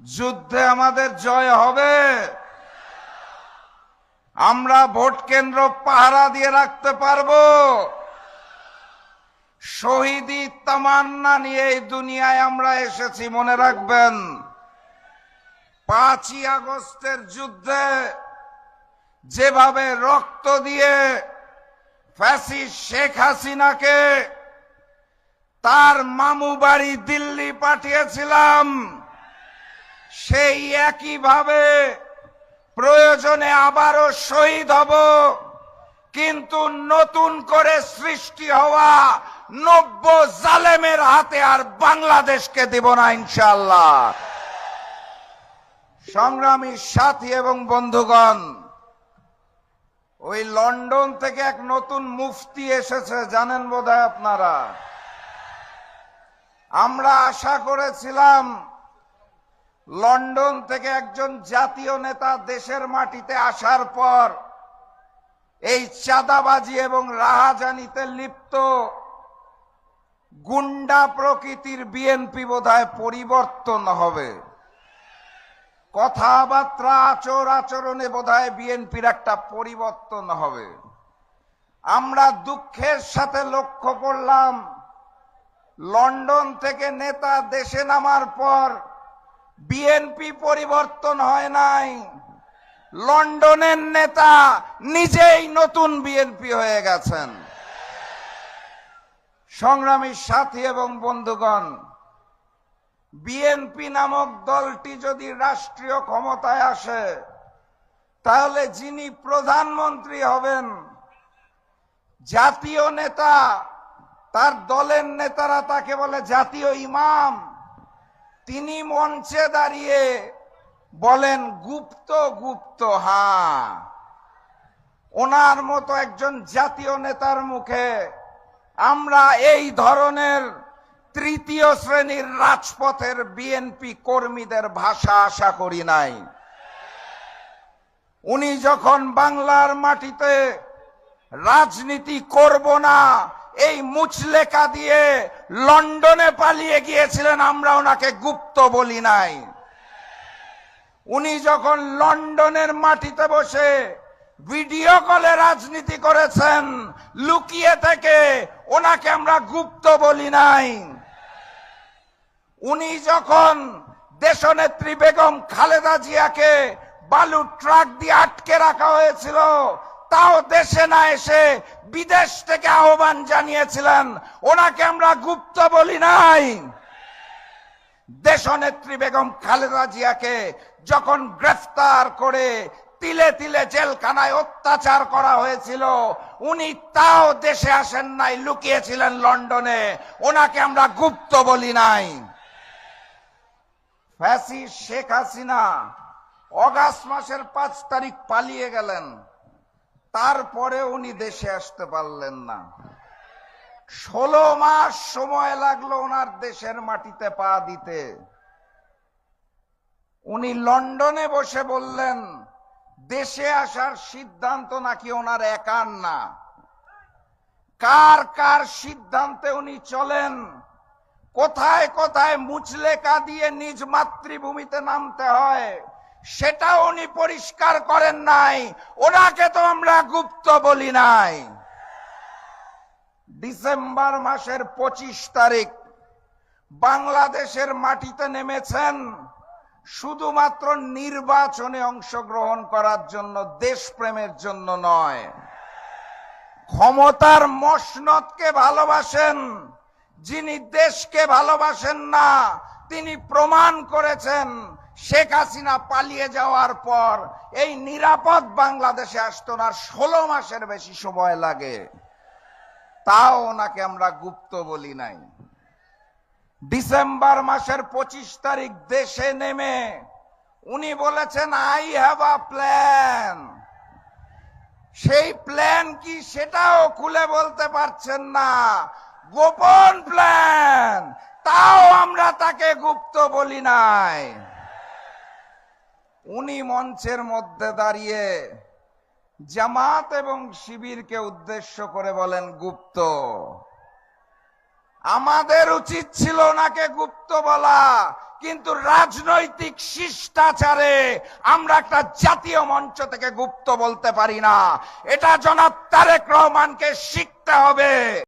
যুদ্ধে আমাদের জয় হবে। আমরা ভোট কেন্দ্র পাহারা দিয়ে রাখতে পারব। শহীদি তামান্না নিয়ে এই দুনিয়ায় আমরা এসেছি, মনে রাখবেন। পাঁচই আগস্টের যুদ্ধে যেভাবে রক্ত দিয়ে ফ্যাসি শেখ হাসিনাকে তার মামু বাড়ি দিল্লি পাঠিয়েছিলাম। সেই একইভাবে প্রয়োজনে আবারও শহীদ হব। কিন্তু নতুন করে সৃষ্টি হওয়া নব্য জালেমের হাতে আর বাংলাদেশকে দেব না ইনশাল্লাহ সংগ্রামী সাথী এবং বন্ধুগণ, ওই লন্ডন থেকে এক নতুন মুফতি এসেছে, জানেন বোধহয় আপনারা? আমরা আশা করেছিলাম লন্ডন থেকে একজন জাতীয় নেতা দেশের মাটিতে আসার পর এই চাঁদাবাজি এবং রাহাজানিতে লিপ্ত গুন্ডা প্রকৃতির বিএনপি বোধহয় পরিবর্তন হবে। কথাবার্তা, আচর আচরণে বোধহয় বিএনপির একটা পরিবর্তন হবে। আমরা দুঃখের সাথে লক্ষ্য করলাম, লন্ডন থেকে নেতা দেশে নামার পর বিএনপি পরিবর্তন হয় নাই। লন্ডনের নেতা নিজেই নতুন বিএনপি হয়ে গেছেন। সংগ্রামী সাথী এবং বন্ধুগণ বিএনপি নামক দলটি যদি রাষ্ট্রীয় ক্ষমতায় আসে, তাহলে যিনি প্রধানমন্ত্রী হবেন, জাতীয় নেতা, তার দলের নেতারা তাকে বলে জাতীয় ইমাম। তিনি মঞ্চে দাঁড়িয়ে বলেন, গুপ্ত গুপ্ত হ্যাঁ ওনার মতো একজন জাতীয় নেতার মুখে আমরা এই ধরনের তৃতীয় শ্রেণির রাজপথের বিএনপি কর্মীদের ভাষা আশা করি নাই। উনি যখন বাংলার মাটিতে রাজনীতি করব না এই মুচলেকা দিয়ে লন্ডনে পালিয়ে গিয়েছিলেন, আমরা ওনাকে গুপ্ত বলি নাই। উনি যখন লন্ডনের মাটিতে বসে ভিডিও কলে রাজনীতি করেছেন, লুকিয়ে থেকে ওনাকে আমরা গুপ্ত বলি নাই। উনি যখন দেশনেত্রী বেগম খালেদা জিয়াকে বালু ট্রাক দিয়ে আটকে রাখা হয়েছিল তাও দেশে না এসে বিদেশ থেকে আহ্বান জানিয়েছিলেন, ওনাকে আমরা গুপ্ত বলি নাই। দেশনেত্রী বেগম খালেদা জিয়াকে যখন গ্রেফতার করে তিলে তিলে জেলখানায় অত্যাচার করা হয়েছিল, উনি তাও দেশে আসেন নাই, লুকিয়েছিলেন লন্ডনে। ওনাকে আমরা গুপ্ত বলি নাই। ফ্যাসি শেখ হাসিনা অগাস্ট মাসের পাঁচ তারিখ পালিয়ে গেলেন। তারপরে উনি দেশে আসতে পারলেন না। ষোলো মাস সময় লাগল ওনার দেশের মাটিতে পা দিতে। উনি লন্ডনে বসে বললেন, দেশে আসার সিদ্ধান্ত নাকি ওনার একার না? কার কার সিদ্ধান্তে উনি চলেন? কোথায় কোথায় মুচলেকা দিয়ে নিজ মাতৃভূমিতে নামতে হয়? সেটা উনি পরিষ্কার করেন নাই। ওনাকে তো আমরা গুপ্ত বলি নাই। ডিসেম্বর মাসের পঁচিশ তারিখ, বাংলাদেশের মাটিতে নেমেছেন শুধুমাত্র নির্বাচনে অংশগ্রহণ করার জন্য, দেশপ্রেমের জন্য নয়। ক্ষমতার মসনদকে ভালোবাসেন, যিনি দেশকে ভালোবাসেন না, তিনি প্রমাণ করেছেন শেখ হাসিনা পালিয়ে যাওয়ার পর এই নিরাপদ বাংলাদেশে আসতো না ষোলো মাসের বেশি সময় লাগে। তাও ওনাকে আমরা গুপ্ত বলি নাই। ডিসেম্বর মাসের পঁচিশ তারিখ দেশে নেমে উনি বলেছেন আই হ্যাভ আ প্ল্যান সেই প্ল্যান কি সেটাও খুলে বলতে পারছেন না। গোপন প্ল্যান তাও আমরা তাকে গুপ্ত বলি নাই। উনি মঞ্চের মধ্যে দাঁড়িয়ে জামাত এবং শিবিরকে উদ্দেশ্য করে বলেন, গুপ্ত। আমাদের উচিত ছিল ওনাকে গুপ্ত বলা, কিন্তু রাজনৈতিক শিষ্টাচারে আমরা একটা জাতীয় মঞ্চ থেকে গুপ্ত বলতে পারি না। এটা জনাব তারেক রহমানকে শিখতে হবে।